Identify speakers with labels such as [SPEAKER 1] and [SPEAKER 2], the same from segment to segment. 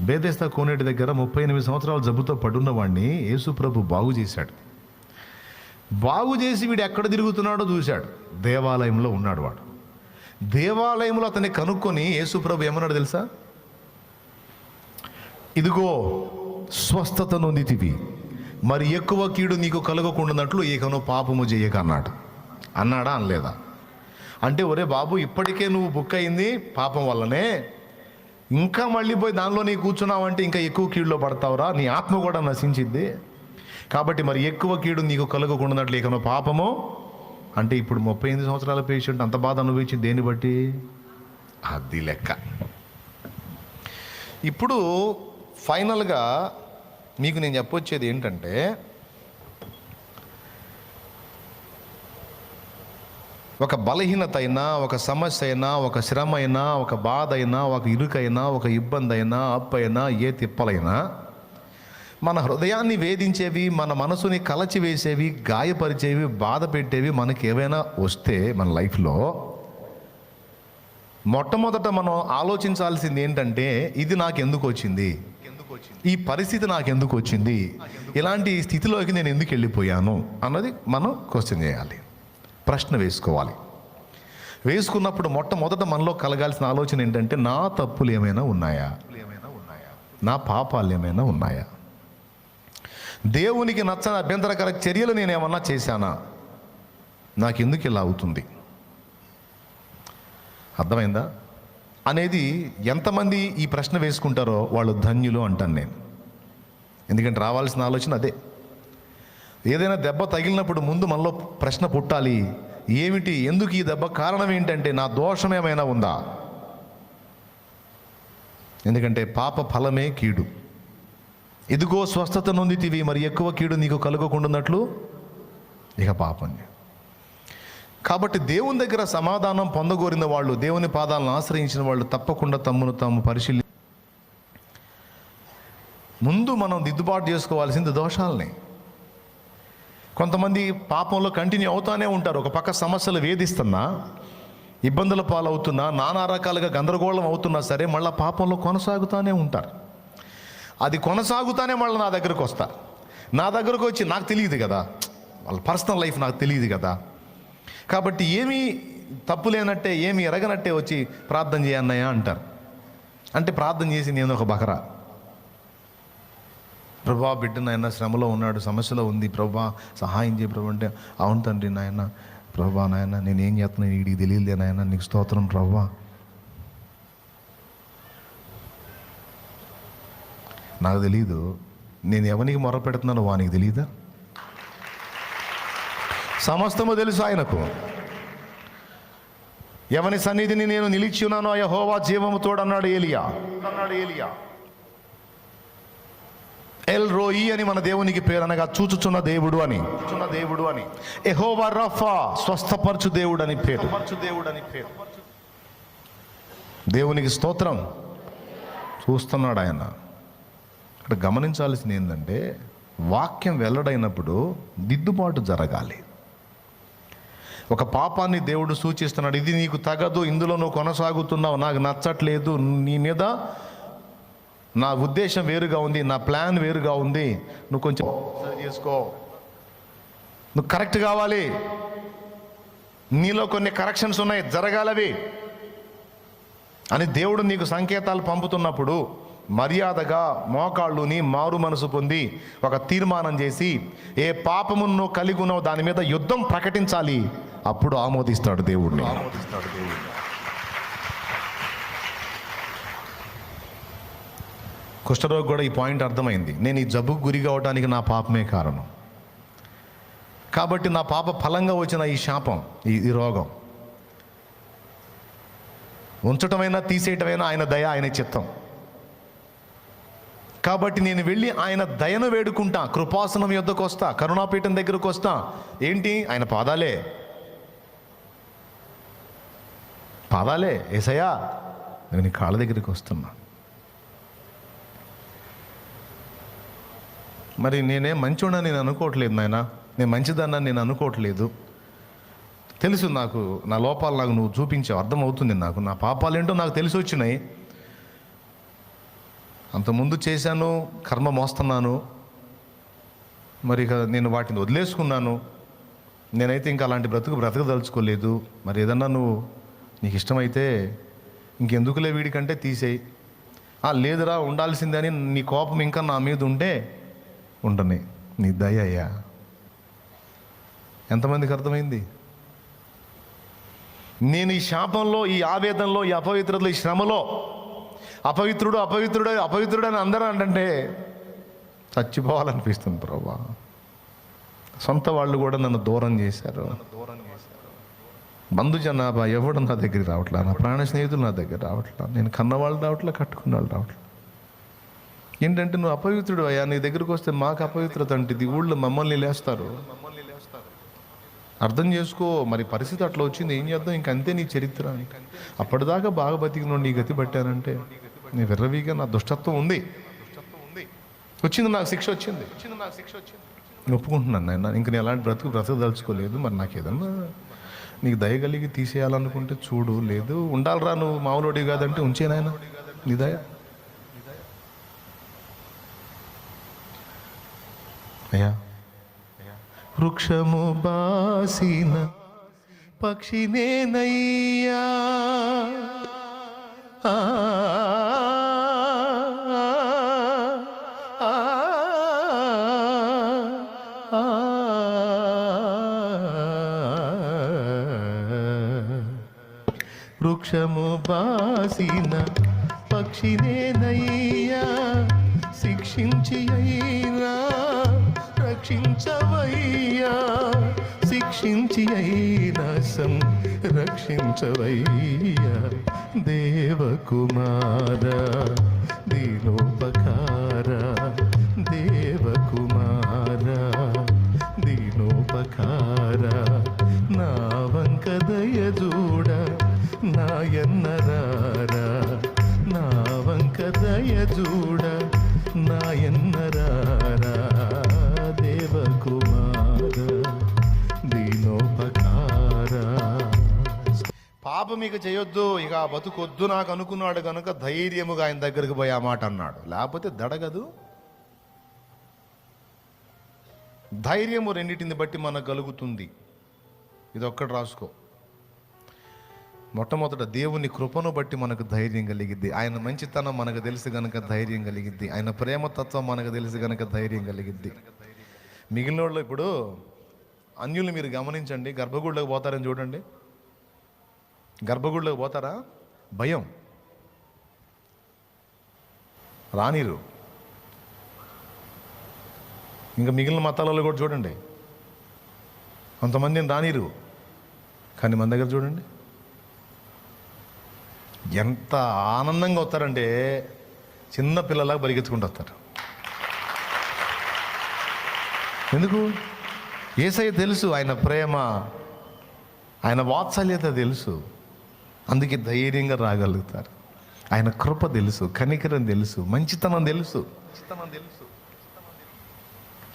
[SPEAKER 1] బేదేస్తా కోనేటి దగ్గర ముప్పై ఎనిమిది సంవత్సరాల జబ్బుతో పడున్నవాడిని యేసుప్రభు బాగు చేశాడు. బాగు చేసి వీడు ఎక్కడ తిరుగుతున్నాడో చూశాడు. దేవాలయంలో ఉన్నాడు వాడు. దేవాలయంలో అతన్ని కనుక్కొని యేసుప్రభు ఏమన్నాడు తెలుసా? ఇదిగో స్వస్థత నొందితివి మరి ఎక్కువ కీడు నీకు కలగకుండానట్లు ఏకను పాపము చేయక అన్నాడు. అన్నాడా అనలేదా? అంటే ఒరే బాబు ఇప్పటికే నువ్వు బుక్ అయింది పాపం వల్లనే ఇంకా మళ్ళీ పోయి దానిలో నీ కూర్చున్నావంటే ఇంకా ఎక్కువ కీడులో పడతావురా? నీ ఆత్మ కూడా నశించిద్ది. కాబట్టి మరి ఎక్కువ కీడు నీకు కలగకుండానట్లు. ఏకను పాపము? అంటే ఇప్పుడు ముప్పై ఎనిమిది సంవత్సరాల పేషెంట్ అంత బాధ అనుభవించింది దేన్ని బట్టి? అది లెక్క. ఇప్పుడు ఫైనల్గా మీకు నేను చెప్పొచ్చేది ఏంటంటే ఒక బలహీనత అయినా ఒక సమస్య అయినా ఒక శ్రమ అయినా ఒక బాధ అయినా ఒక ఇరుకైనా ఒక ఇబ్బంది అయినా అప్పైనా ఏ తిప్పలైనా మన హృదయాన్ని వేధించేవి మన మనసుని కలచివేసేవి గాయపరిచేవి బాధ పెట్టేవి మనకి ఏవైనా వస్తే మన లైఫ్లో మొట్టమొదట మనం ఆలోచించాల్సింది ఏంటంటే ఇది నాకు ఎందుకు వచ్చింది? ఈ పరిస్థితి నాకు ఎందుకు వచ్చింది? ఇలాంటి స్థితిలోకి నేను ఎందుకు వెళ్ళిపోయాను? అన్నది మనం క్వశ్చన్ చేయాలి. ప్రశ్న వేసుకోవాలి. వేసుకున్నప్పుడు మొట్టమొదట మనలో కలగాల్సిన ఆలోచన ఏంటంటే నా తప్పులు ఏమైనా ఉన్నాయా? నా పాపాలు ఏమైనా ఉన్నాయా? దేవునికి నచ్చని అభ్యంతరకర చర్యలు నేను ఏమన్నా చేశానా? నాకెందుకు ఇలా అవుతుంది? అర్థమైందా? అనేది ఎంతమంది ఈ ప్రశ్న వేసుకుంటారో వాళ్ళు ధన్యులు అంటాను నేను. ఎందుకంటే రావాల్సిన ఆలోచన అదే. ఏదైనా దెబ్బ తగిలినప్పుడు ముందు మనలో ప్రశ్న పుట్టాలి. ఏమిటి? ఎందుకు ఈ దెబ్బ? కారణం ఏంటంటే నా దోషం ఏమైనా ఉందా? ఎందుకంటే పాప ఫలమే కీడు. ఇదిగో స్వస్థత నొందితివి మరి ఎక్కువ కీడు నీకు కలుగకుండాన్నట్లు ఇక పాపం కాబట్టి దేవుని దగ్గర సమాధానం పొందగోరిన వాళ్ళు దేవుని పాదాలను ఆశ్రయించిన వాళ్ళు తప్పకుండా తమ్మును తాము పరిశీలి ముందు మనం దిద్దుబాటు చేసుకోవాల్సింది దోషాలని. కొంతమంది పాపంలో కంటిన్యూ అవుతానే ఉంటారు. ఒక పక్క సమస్యలు వేధిస్తున్నా ఇబ్బందుల పాలవుతున్నా నానా రకాలుగా గందరగోళం అవుతున్నా సరే మళ్ళీ పాపంలో కొనసాగుతూనే ఉంటారు. అది కొనసాగుతానే మళ్ళీ నా దగ్గరకు వస్తారు. నా దగ్గరకు వచ్చి నాకు తెలియదు కదా. వాళ్ళ పర్సనల్ లైఫ్ నాకు తెలియదు కదా. కాబట్టి ఏమీ తప్పు లేనట్టే ఏమీ ఎరగనట్టే వచ్చి ప్రార్థన చేయన్నయ్యా అంటారు. అంటే ప్రార్థన చేసి నేను ఒక బకరా. ప్రభా బిడ్డ నాయన శ్రమలో ఉన్నాడు సమస్యలో ఉంది. ప్రభా సహాయం చేయ ప్రభు అంటే అవును తండ్రి నాయన. ప్రభా నాయన నేను ఏం చేస్తున్నాను వీడికి తెలియలే నాయన. నీకు స్తోత్రం ప్రభా. నాకు తెలియదు నేను ఎవరికి మొర పెడుతున్నానో వానికి తెలియదా సమస్తము తెలుసు ఆయనకు. ఎవని సన్నిధిని నేను నిలిచి ఉన్నానో యహోవా జీవము తోడన్నాడు ఏలియా. అన్నాడు ఏలియా. ఎల్ రోయి అని మన దేవునికి పేరు అనగా చూచుచున్న దేవుడు అని. చూచున్న దేవుడు అని. ఎహోవా రఫా స్వస్థపరచు దేవుడు అని పేరు. దేవుడు అని పేరు. దేవునికి స్తోత్రం. చూస్తున్నాడు ఆయన. ఇక్కడ గమనించాల్సింది ఏంటంటే వాక్యం వెల్లడైనప్పుడు దిద్దుబాటు జరగాలి. ఒక పాపాన్ని దేవుడు సూచిస్తున్నాడు ఇది నీకు తగదు ఇందులో నువ్వు కొనసాగుతున్నావు నాకు నచ్చట్లేదు నీ మీద నా ఉద్దేశం వేరుగా ఉంది నా ప్లాన్ వేరుగా ఉంది. నువ్వు కొంచెం సరి చేసుకో. నువ్వు కరెక్ట్ కావాలి. నీలో కొన్ని కరెక్షన్స్ ఉన్నాయి జరగాలవి. అని దేవుడు నీకు సంకేతాలు పంపుతున్నప్పుడు మర్యాదగా మోకాళ్ళుని మారు మనసు పొంది ఒక తీర్మానం చేసి ఏ పాపమును నువ్వు కలిగి ఉన్నావు దాని మీద యుద్ధం ప్రకటించాలి. అప్పుడు ఆమోదిస్తాడు దేవుడిని ఆమోదిస్తాడు దేవుడు. కుష్ఠరోగి కూడా ఈ పాయింట్ అర్థమైంది. నేను ఈ జబ్బుకు గురి కావడానికి నా పాపమే కారణం. కాబట్టి నా పాప ఫలంగా వచ్చిన ఈ శాపం ఈ ఈ రోగం. ఉంచటమైనా తీసేయటమైనా ఆయన దయ ఆయన చిత్తం. కాబట్టి నేను వెళ్ళి ఆయన దయను వేడుకుంటా. కృపాసనం యుద్ధకు వస్తా కరుణాపీఠం దగ్గరకు వస్తా. ఏంటి? ఆయన పాదాలే. పాదాలే. ఏసయ్యా నేను కాళ్ళ దగ్గరికి వస్తున్నా. మరి నేనే మంచోడని నేను అనుకోవట్లేదు నాయన. నేను మంచిదన్నా నేను అనుకోవట్లేదు. తెలుసు నాకు నా లోపాలు నాకు నువ్వు చూపించావు అర్థమవుతుంది నాకు. నా పాపాలు ఏంటో నాకు తెలిసి వచ్చినాయి. అంతకుముందు చేశాను కర్మ మోస్తున్నాను. మరి ఇక నేను వాటిని వదిలేసుకున్నాను. నేనైతే ఇంకా అలాంటి బ్రతుకు బ్రతకదలుచుకోలేదు. మరి ఏదన్నా నువ్వు నీకు ఇష్టమైతే ఇంకెందుకులే వీడికంటే తీసేయి. లేదురా ఉండాల్సిందని నీ కోపం ఇంకా నా మీద ఉంటే ఉండని నీ దయ్యా ఎంతమందికి అర్థమైంది? నేను ఈ శాపంలో ఈ ఆవేదనలో ఈ అపవిత్రతలో ఈ శ్రమలో అపవిత్రుడు అపవిత్రుడు అపవిత్రుడు అని అందరూ అంటే చచ్చిపోవాలనిపిస్తుంది ప్రభా. సొంత వాళ్ళు కూడా నన్ను దూరం చేశారు. బంధు జనాభా ఎవడు నా దగ్గరికి రావట్లా? నా ప్రాణ స్నేహితులు నా దగ్గర రావట్లా? నేను కన్నవాళ్ళు రావట్లా? కట్టుకున్న వాళ్ళు రావట్లా? ఏంటంటే నువ్వు అపవిత్రుడు అయ్యా నీ దగ్గరకు వస్తే మాకు అపవిత్రత అంటుంది ఊళ్ళో మమ్మల్ని లేస్తారు. అర్థం చేసుకో మరి పరిస్థితి అట్లా వచ్చింది ఏం చేద్దాం? ఇంక అంతే నీ చరిత్ర. అప్పటిదాకా బాగా బతికిన నీ గతి పట్టానంటే నీ విర్రవీగా నా దుష్టత్వం ఉంది. వచ్చింది నాకు శిక్ష వచ్చింది. వచ్చింది నాకు శిక్ష వచ్చింది ఒప్పుకుంటున్నాను నాయన ఇంక నేను ఎలాంటి బ్రతుకు బ్రతకదలుచుకోలేదు మరి నాకు ఏదన్నా నీకు దయ కలిగి తీసేయాలనుకుంటే చూడు లేదు. ఉండాలిరా నువ్వు మామూలుడి కాదంటే ఉంచే నాయన నీ దయ. అయ్యా. వృక్షము బాసిన పక్షినేనయ్యా. ఆ, వృక్షము బాసిన పక్షినేనయ్యా. శిక్షించి అయినా రక్షించవయ్యా. శిక్షించి అయినా రక్షించవయ్యా. దేవకుమార దీనోపకార మీకు చేయొద్దు ఇక ఆ బతుకొద్దు నాకు అనుకున్నాడు కనుక ధైర్యముగా ఆయన దగ్గరికి పోయి ఆ మాట అన్నాడు. లేకపోతే దడగదు. ధైర్యము రెండింటిని బట్టి మనకు కలుగుతుంది. ఇది ఒక్కటి రాసుకో. మొట్టమొదట దేవుని కృపను బట్టి మనకు ధైర్యం కలిగిద్ది. ఆయన మంచితనం మనకు తెలిసి గనక ధైర్యం కలిగిద్ది. ఆయన ప్రేమతత్వం మనకు తెలిసి గనక ధైర్యం కలిగిద్ది. మిగిలిన వాళ్ళు ఇప్పుడు అన్యులు మీరు గమనించండి. గర్భగుడిలోకి పోతారని చూడండి. గర్భగుడిలోకి పోతారా? భయం. రానిరు. ఇంకా మిగిలిన మతాలలో కూడా చూడండి. కొంతమందిని రానిరు. కానీ మన దగ్గర చూడండి. ఎంత ఆనందంగా వస్తారంటే చిన్న పిల్లలాగా పరిగెత్తుకుంటూ వస్తారు. ఎందుకు? ఏసై తెలుసు ఆయన ప్రేమ. ఆయన వాత్సల్యత తెలుసు. అందుకే ధైర్యంగా రాగలుగుతారు. ఆయన కృప తెలుసు కనికరం తెలుసు మంచితనం తెలుసు. తెలుసు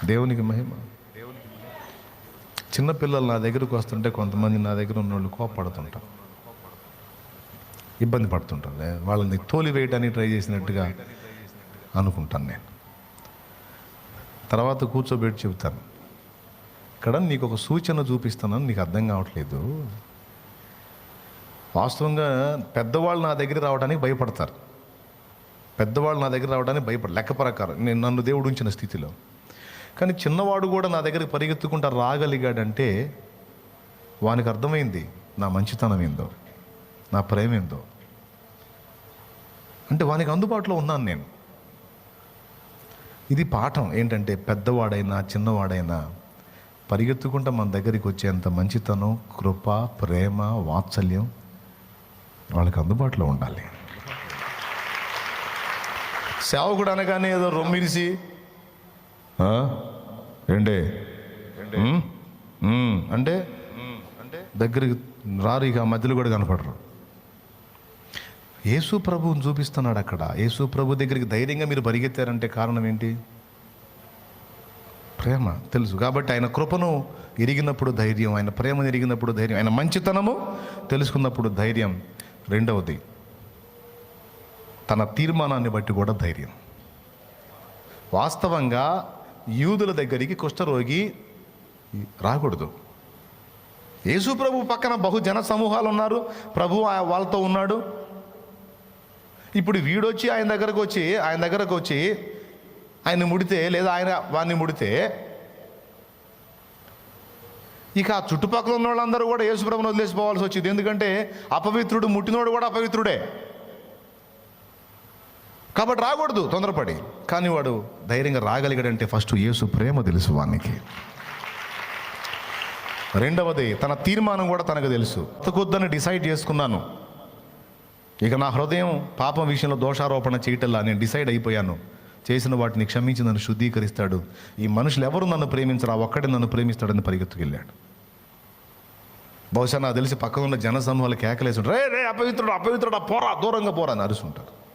[SPEAKER 1] దేవునికి మహిమ. చిన్నపిల్లలు నా దగ్గరకు వస్తుంటే కొంతమంది నా దగ్గర ఉన్న వాళ్ళు కోపడుతుంటారు. ఇబ్బంది పడుతుంటారు. వాళ్ళని తోలి వేయడానికి ట్రై చేసినట్టుగా అనుకుంటాను నేను. తర్వాత కూర్చోబెట్టి చెబుతాను ఇక్కడ నీకు ఒక సూచన చూపిస్తానని నీకు అర్థం కావట్లేదు. వాస్తవంగా పెద్దవాళ్ళు నా దగ్గర రావడానికి భయపడతారు. పెద్దవాళ్ళు నా దగ్గర రావడానికి భయపడ లెక్క ప్రకారం నేను నన్ను దేవుడు ఉంచిన స్థితిలో. కానీ చిన్నవాడు కూడా నా దగ్గరికి పరిగెత్తుకుంటా రాగలిగాడంటే వానికి అర్థమైంది నా మంచితనం ఏందో నా ప్రేమ ఏందో. అంటే వానికి అందుబాటులో ఉన్నాను నేను. ఇది పాఠం. ఏంటంటే పెద్దవాడైనా చిన్నవాడైనా పరిగెత్తుకుంటా మన దగ్గరికి వచ్చేంత మంచితనం కృప ప్రేమ వాత్సల్యం వాళ్ళకి అందుబాటులో ఉండాలి. సేవకుడు అనగానే ఏదో రొమ్మిరిసి "ఆ? ఏండే ఉమ్? ఉమ్, అంటే అంటే దగ్గరికి రారు ఇక మధ్యలో కూడా కనపడరు. యేసు ప్రభువుని చూపిస్తున్నాడు అక్కడ. యేసు ప్రభు దగ్గరికి ధైర్యంగా మీరు పరిగెత్తారంటే కారణం ఏంటి? ప్రేమ తెలుసు. కాబట్టి ఆయన కృపను ఎరిగినప్పుడు ధైర్యం ఆయన ప్రేమను ఎరిగినప్పుడు ధైర్యం ఆయన మంచితనము తెలుసుకున్నప్పుడు ధైర్యం. రెండవది తన తీర్మానాన్ని బట్టి కూడా ధైర్యం. వాస్తవంగా యూదుల దగ్గరికి కుష్ఠరోగి రాకూడదు. యేసు ప్రభు పక్కన బహు జన సమూహాలు ఉన్నారు. ప్రభు వాళ్ళతో ఉన్నాడు. ఇప్పుడు వీడొచ్చి ఆయన దగ్గరకు వచ్చి ఆయన దగ్గరకు వచ్చి ఆయన ముడితే లేదా ఆయన వాడిని ముడితే ఇక ఆ చుట్టుపక్కల ఉన్న వాళ్ళందరూ కూడా యేసుప్రభుని వదిలేసిపోవాల్సి వచ్చింది. ఎందుకంటే అపవిత్రుడు ముట్టినోడు కూడా అపవిత్రుడే. కాబట్టి రాకూడదు తొందరపడి. కానీ వాడు ధైర్యంగా రాగలిగాడంటే ఫస్ట్ యేసు ప్రేమ తెలుసు వానికి. రెండవది తన తీర్మానం కూడా తనకు తెలుసు. బతకొద్దని డిసైడ్ చేసుకున్నాను. ఇక నా హృదయం పాపం విషయంలో దోషారోపణ చేయటల్లా నేను డిసైడ్ అయిపోయాను. చేసిన వాటిని క్షమించి నన్ను శుద్ధీకరిస్తాడు. ఈ మనుషులు ఎవరు నన్ను ప్రేమించరు? ఆ ఒక్కడే నన్ను ప్రేమిస్తాడని పరిగెత్తుకెళ్ళాడు. బహుశా నాకు తెలిసి పక్కన ఉన్న జన సమూహాలు కేకలేసి ఉంటారు రే రే అపవిత్రుడు అపవిత్రుడు పోరా దూరంగా పోరా అని అరుస్తుంటారు.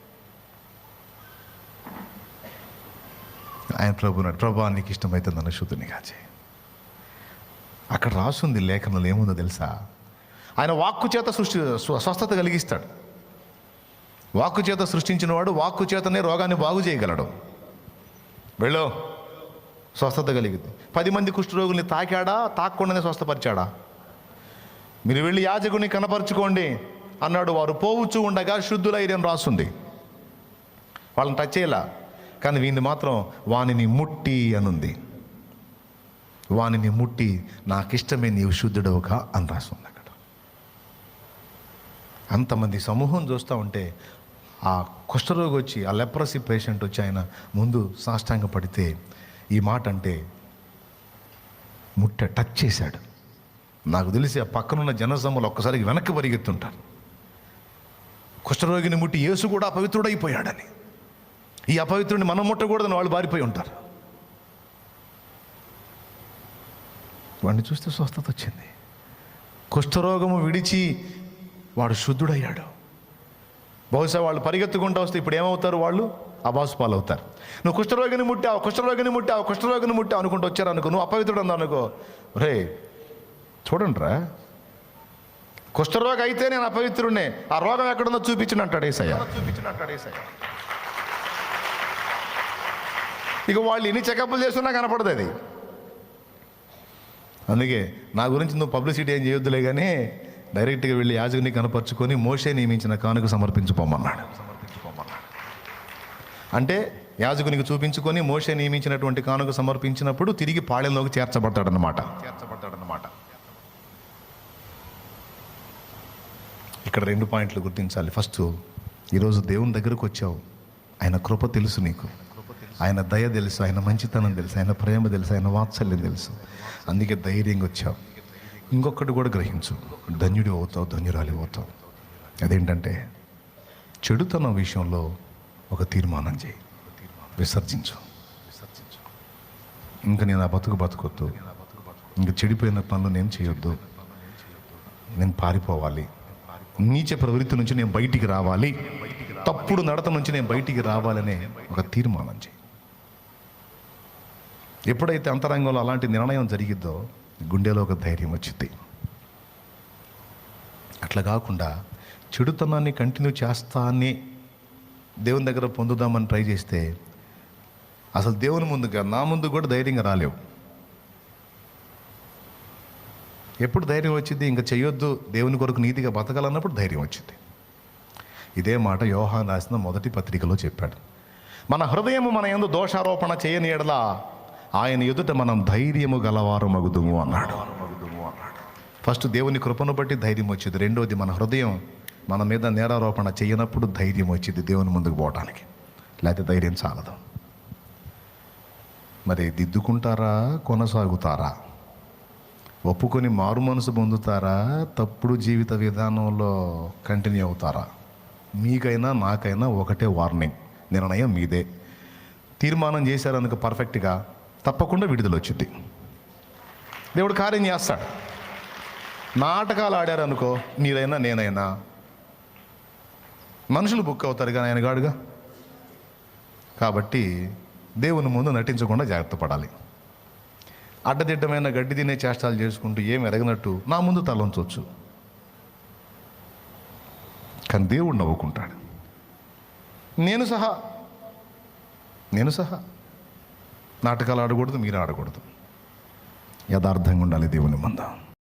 [SPEAKER 1] ఆయన ప్రభు ప్రభా నీకు ఇష్టమైతే నన్ను శుద్ధిని కాచే. అక్కడ రాసుంది లేఖనంలో ఏముందో తెలుసా? ఆయన వాక్కు చేత సృష్టి స్వ- స్వస్థత కలిగిస్తాడు. వాక్కు చేత సృష్టించిన వాడు వాక్కు చేతనే రోగాన్ని బాగు చేయగలడు. వెళ్ళు. స్వస్థత కలిగింది. పది మంది కుష్ఠరోగుల్ని తాకాడా? తాక్కుండానే స్వస్థపరిచాడా? మీరు వెళ్ళి యాజకుని కనపరుచుకోండి అన్నాడు వారు. పోవచ్చు ఉండగా శుద్ధులైర్యం రాస్తుంది వాళ్ళని టచ్ చేయలా. కానీ వీడిని మాత్రం వానిని ముట్టి అనుంది. వానిని ముట్టి నాకిష్టమే నీవు శుద్ధుడవుగా అని రాస్తుంది అక్కడ. అంతమంది సమూహం చూస్తూ ఉంటే ఆ కుష్ఠరోగి వచ్చి ఆ లెప్రసీ పేషెంట్ వచ్చి ఆయన ముందు సాష్టాంగ పడితే ఈ మాట అంటే ముట్ట టచ్ చేశాడు. నాకు తెలిసి ఆ పక్కనున్న జనసమ్మలు ఒక్కసారి వెనక్కి పరిగెత్తుంటారు. కుష్ఠరోగిని ముట్టి యేసు కూడా అపవిత్రుడైపోయాడని. ఈ అపవిత్రుడిని మనం ముట్టకూడదని వాళ్ళు బారిపోయి ఉంటారు. వాడిని చూస్తే స్వస్థత వచ్చింది. కుష్ఠరోగము విడిచి వాడు శుద్ధుడయ్యాడు. బహుశా వాళ్ళు పరిగెత్తుకుంటూ వస్తే ఇప్పుడు ఏమవుతారు వాళ్ళు? అబాసుపాలు పాలవుతారు నువ్వు కుష్ఠరోగిని ముట్టావు కుష్ఠరోగిని ముట్టావు కుష్ఠరోగిని ముట్టావు అనుకుంటూ వచ్చారు అనుకో నువ్వు అపవిత్రుడు అన్నావు అనుకో రే చూడండిరా. కుష్ఠరోగం అయితే నేను అపవిత్రుడినే ఆ రోగం ఎక్కడుందో చూపించిన అంటాడు ఏసయ్య. చూపించిన అంటాడు ఏసయ్య. ఇక వాళ్ళు ఎన్ని చెకప్లు చేస్తున్నా కనపడదు అది. అందుకే నా గురించి నువ్వు పబ్లిసిటీ ఏం చేయొద్దులే కానీ డైరెక్ట్గా వెళ్ళి యాజకుని కనపరుచుకొని మోషే నియమించిన కానుక సమర్పించుకోమన్నాడు అంటే యాజకునికి చూపించుకొని మోషే నియమించినటువంటి కానుక సమర్పించినప్పుడు తిరిగి పాళెంలోకి చేర్చబడతాడనమాట చేర్చబడతాడనమాట ఇక్కడ రెండు పాయింట్లు గుర్తించాలి. ఫస్ట్ ఈరోజు దేవుని దగ్గరకు వచ్చావు. ఆయన కృప తెలుసు నీకు. ఆయన దయ తెలుసు ఆయన మంచితనం తెలుసు ఆయన ప్రేమ తెలుసు ఆయన వాత్సల్యం తెలుసు. అందుకే ధైర్యంగా వచ్చావు. ఇంకొకటి కూడా గ్రహించు. ధన్యుడు అవుతావు ధన్యురాలి అవుతావు. అదేంటంటే చెడుతనం విషయంలో ఒక తీర్మానం చేయి. విసర్జించు. ఇంకా నేను ఆ బతుకు బతుకొద్దు. ఇంకా చెడిపోయిన పనులు నేను చేయొద్దు. నేను పారిపోవాలి. నీచ ప్రవృత్తి నుంచి నేను బయటికి రావాలి. తప్పుడు నడత నుంచి నేను బయటికి రావాలనే ఒక తీర్మానం చేయి. ఎప్పుడైతే అంతరంగంలో అలాంటి నిర్ణయం జరిగిద్దో గుండెలో ఒక ధైర్యం వచ్చింది అట్లా కాకుండా చెడుతనాన్ని కంటిన్యూ చేస్తానే దేవుని దగ్గర పొందుదామని ట్రై చేస్తే అసలు దేవుని ముందుగా నా ముందు కూడా ధైర్యంగా రాలేవు. ఎప్పుడు ధైర్యం వచ్చింది? ఇంకా చేయొద్దు దేవుని కొరకు నీతిగా బతకాలన్నప్పుడు ధైర్యం వచ్చింది. ఇదే మాట యోహాన్ రాసిన మొదటి పత్రికలో చెప్పాడు. మన హృదయము మన ఎందు దోషారోపణ చేయని ఎడల ఆయన ఎదుట మనం ధైర్యము గలవారు మగుదుము అన్నాడు. ఫస్ట్ దేవుని కృపను బట్టి ధైర్యం వచ్చింది. రెండోది మన హృదయం మన మీద నేరారోపణ చేయనప్పుడు ధైర్యం వచ్చింది దేవుని ముందుకు పోవడానికి లేకపోతే ధైర్యం చాలదు. మరి దిద్దుకుంటారా? కొనసాగుతారా? ఒప్పుకొని మారు మనసు పొందుతారా? తప్పుడు జీవిత విధానంలో కంటిన్యూ అవుతారా? మీకైనా నాకైనా ఒకటే వార్నింగ్. నిర్ణయం మీదే. తీర్మానం చేశారు పర్ఫెక్ట్గా తప్పకుండా విడుదల వచ్చింది. దేవుడు కార్యం చేస్తాడు. నాటకాలు ఆడారు అనుకో మీరైనా నేనైనా మనుషులు బుక్ అవుతారు కానీ ఆయన గాడుగా. కాబట్టి దేవుని ముందు నటించకుండా జాగ్రత్త పడాలి. అడ్డదిడ్డమైన గడ్డి తినే చేష్టాలు చేసుకుంటూ ఏమి ఎరగనట్టు నా ముందు తలంచవచ్చు కానీ దేవుడు నవ్వుకుంటాడు. నేను సహా నేను సహా. నాటకాలు ఆడకూడదు మీరు ఆడకూడదు. యథార్థంగా ఉండాలి దేవుని మందా.